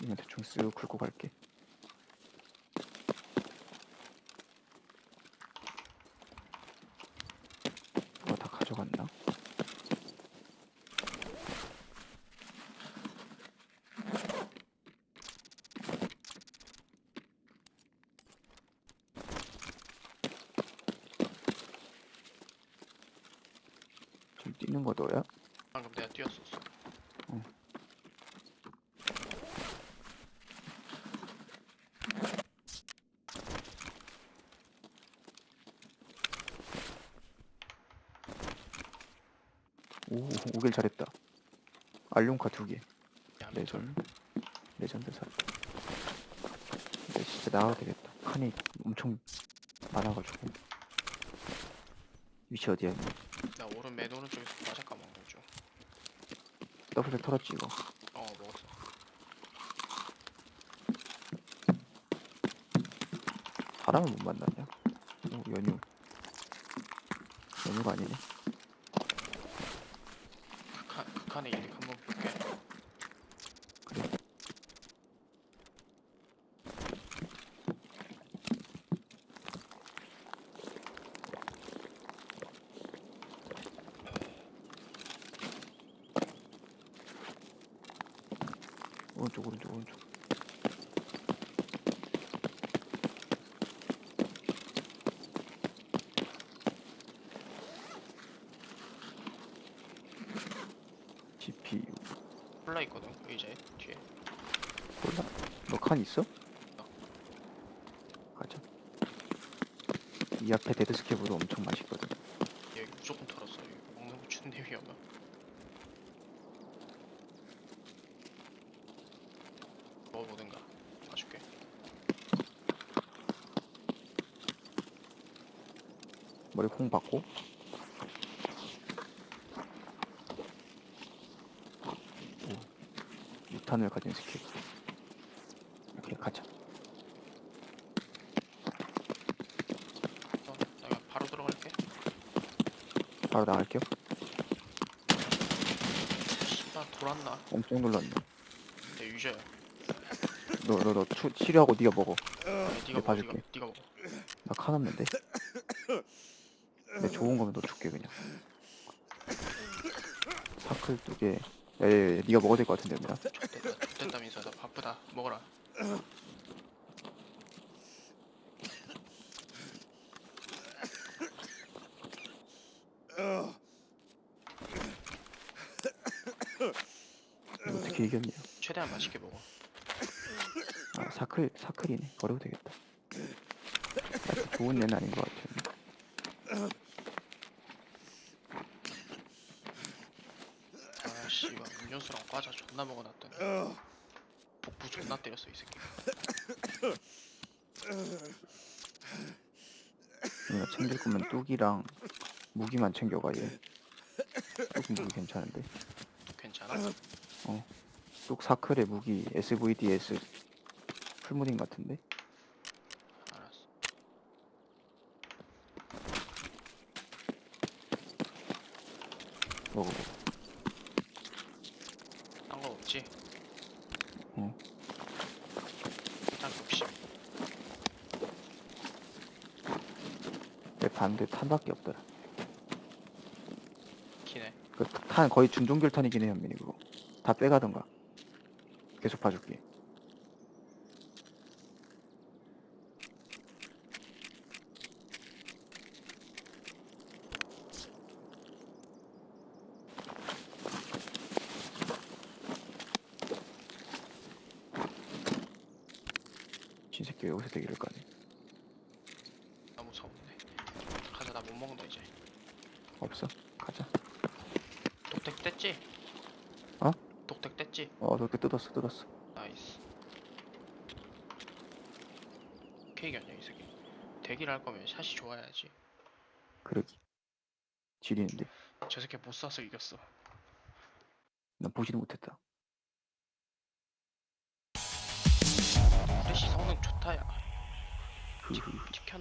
쓱 긁고 갈게. 누가 다 가져갔나? 좀 뛰는 거 너야? 방금 내가 뛰었었어. 오, 오길 잘했다. 알룡카 두 개. 야, 레전 레전드 사. 근데 진짜 나가야 되겠다. 칸이 엄청 많아가지고. 위치 어디야? 이거? 나 오른 맨 오른쪽에서 과자 까먹는 중. 더블 털었지 이거. 어 먹었어. 사람을 못 만났냐? 오, 연유. 연유가 아니네. 극한의 이득 한번 볼게. 오른쪽 오른쪽 오른쪽. GPU 콜라 있거든 의자에 뒤에. 몰라? 너칸 있어? 가자. 이 앞에 데드스캡으로 엄청 맛있거든. 여기 무조건 털었어. 여기 먹는 거 준대 위험해. 먹어보든가. 봐줄게. 머리 콩 받고. 오, 유탄을 가진 스킬. 이렇게 가자. 어, 나 바로 들어갈게. 바로 나갈게요. 씨발 돌았나? 엄청 놀랐네. 내 유저야. 너, 너, 너 추, 치료하고 네가 먹어. 아니, 네가 먹어. 네가, 봐줄게. 네가 먹어. 나칸 없는데. 내 좋은 거면 너 줄게 그냥. 사클 두 개. 에, 네가 먹어야 될 것 같은데 얘들아. 됐다. 됐다면서 나 바쁘다. 먹어라. 어떻게 이겼냐? 최대한 맛있게 먹어. 아, 사클 사클이네. 버려도 되겠다. 좋은 애는 아닌 것 같아. 아 씨발 음료수랑 과자 존나 먹어놨더니 복부 존나 때렸어 이 새끼. 내가 챙길 거면 뚝이랑 무기만 챙겨가 얘. 뚝 무기 괜찮은데. 괜찮아? 뚝 사클의 무기 SVDS 풀무딩 같은데. 알았어. 먹어봐. 딴 거 없지? 응. 일단 봅시. 내 반대 탄밖에 없더라. 기네. 그 탄 거의 준종결탄이긴 해 현민이 그거. 다 빼가던가. 계속 봐줄게. 진새끼 여기서 대기를 까네. 나 무서운데. 가자 나 못 먹는다 이제. 없어? 가자. 독택 뗐지? 어? 독택 뗐지? 어, 그렇게 뜯었어, 뜯었어. 나이스. 케이크였냐 이 새끼. 대기를 할 거면 샷이 좋아야지. 그러기. 지리는데. 저 새끼 못 쏴서 이겼어. 난 보지도 못했다. 프레시 성능 좋다 야. 흐흐. 찍혔